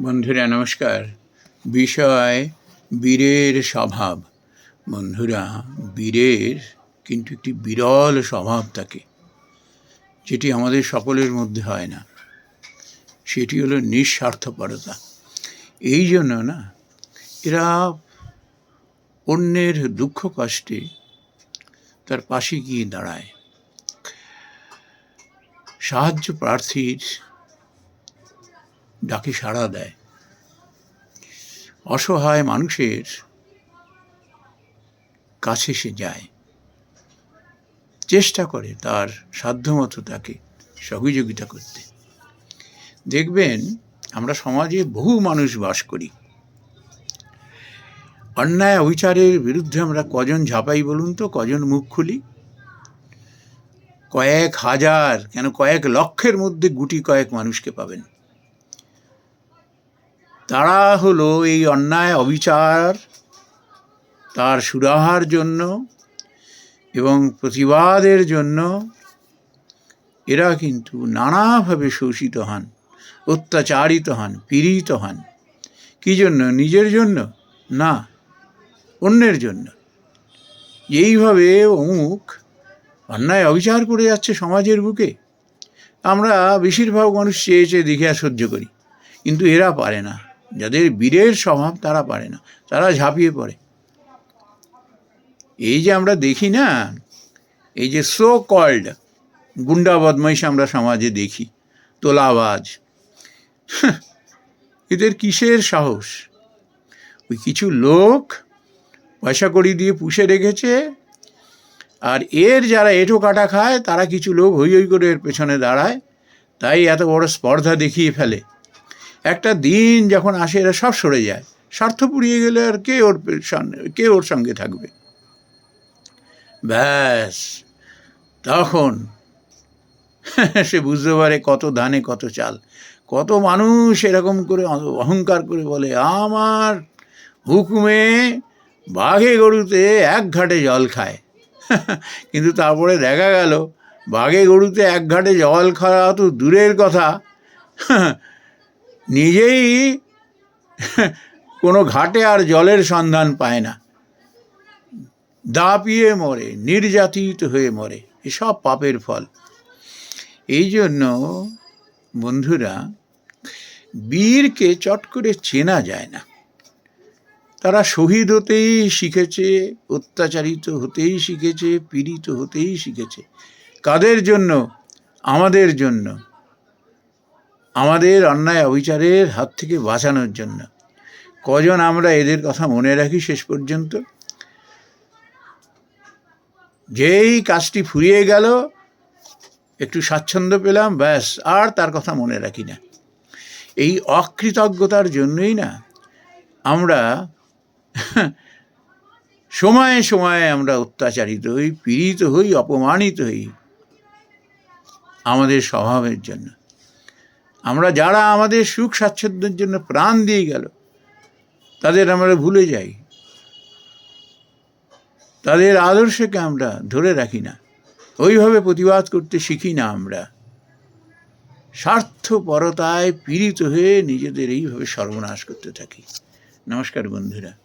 বন্ধুরা, নমস্কার। বিষয় বীরের স্বভাব। বন্ধুরা, বীরের কিন্তু একটি বিরল স্বভাব থাকে, যেটি আমাদের সকলের মধ্যে হয় না। সেটি হলো নিঃস্বার্থপরতা। এই জন্য না, এরা অন্যের দুঃখ কষ্টে তার পাশে গিয়ে দাঁড়ায়। সাহায্য প্রার্থীর ডাকে সাড়া দেয়। অসহায় মানুষের কাছে সে যায়। চেষ্টা করে তার সাধ্যমতো তাকে সহযোগিতা করতে। দেখবেন, আমরা সমাজে বহু মানুষ বাস করি। অন্যায় অবিচারের বিরুদ্ধে আমরা কজন ঝাঁপাই বলুন তো? কজন মুখ খুলি? কয়েক হাজার, কেন কয়েক লক্ষের মধ্যে গুটি কয়েক মানুষকে পাবেন। তারা হলো এই অন্যায় অবিচার, তার সুরাহার জন্য এবং প্রতিবাদের জন্য এরা কিন্তু নানাভাবে শোষিত হন, অত্যাচারিত হন, পীড়িত হন। কী জন্য? নিজের জন্য? না, অন্যের জন্য। এইভাবে অমুক অন্যায় অবিচার করে যাচ্ছে সমাজের বুকে। আমরা বেশিরভাগ মানুষ চেয়ে চেয়ে দেখে আর সহ্য করি, কিন্তু এরা পারে না। যাদের বীরের স্বভাব তারা পারে না, তারা ঝাঁপিয়ে পড়ে। এই যে আমরা দেখি না, এই যে সো কল্ড গুন্ডা বদমাইশ আমরা সমাজে দেখি, তোলাবাজ। এদের কিসের সাহস? ওই কিছু লোক পয়সা কড়ি দিয়ে পুষে রেখেছে, আর এর যারা এঁটো কাটা খায়, তারা কিছু লোক হই হই করে এর পেছনে দাঁড়ায়, তাই এত বড় স্পর্ধা দেখিয়ে ফেলে। একটা দিন যখন আসে, এরা সব সরে যায়। স্বার্থ পুড়িয়ে গেলে আর কে ওর কে ওর সঙ্গে থাকবে? ব্যাস, তখন সে বুঝতে পারে কত ধানে কত চাল। কত মানুষ এরকম করে অহংকার করে বলে, আমার হুকুমে বাঘে গরুতে এক ঘাটে জল খায়। কিন্তু তারপরে দেখা গেল, বাঘে গরুতে এক ঘাটে জল খাওয়া তো দূরের কথা। নিজেই কোনো ঘাটে আর জলের সন্ধান পায় না। দাপিয়ে মরে, নির্যাতিত হয়ে মরে, এসব পাপের ফল। এই জন্য বন্ধুরা, বীরকে চট করে চেনা যায় না। তারা শহীদ হতেই শিখেছে, অত্যাচারিত হতেই শিখেছে, পীড়িত হতেই শিখেছে। কাদের জন্য? আমাদের জন্য। আমাদের অন্যায় অবিচারের হাত থেকে বাঁচানোর জন্য। কজন আমরা এদের কথা মনে রাখি শেষ পর্যন্ত? যেই কাজটি ফুরিয়ে গেল, একটু স্বাচ্ছন্দ্য পেলাম, ব্যাস, আর তার কথা মনে রাখি না। এই অকৃতজ্ঞতার জন্যই না, আমরা সময়ে সময়ে আমরা অত্যাচারিত হই, পীড়িত হই, অপমানিত হই আমাদের স্বভাবের জন্য। আমরা যারা আমাদের সুখ স্বাচ্ছন্দ্যের জন্য প্রাণ দিয়ে গেল, তাদের আমরা ভুলে যাই। তাদের আদর্শকে আমরা ধরে রাখি না। ওইভাবে প্রতিবাদ করতে শিখি না আমরা। স্বার্থপরতায় পীড়িত হয়ে নিজেদের এইভাবে সর্বনাশ করতে থাকি। নমস্কার বন্ধুরা।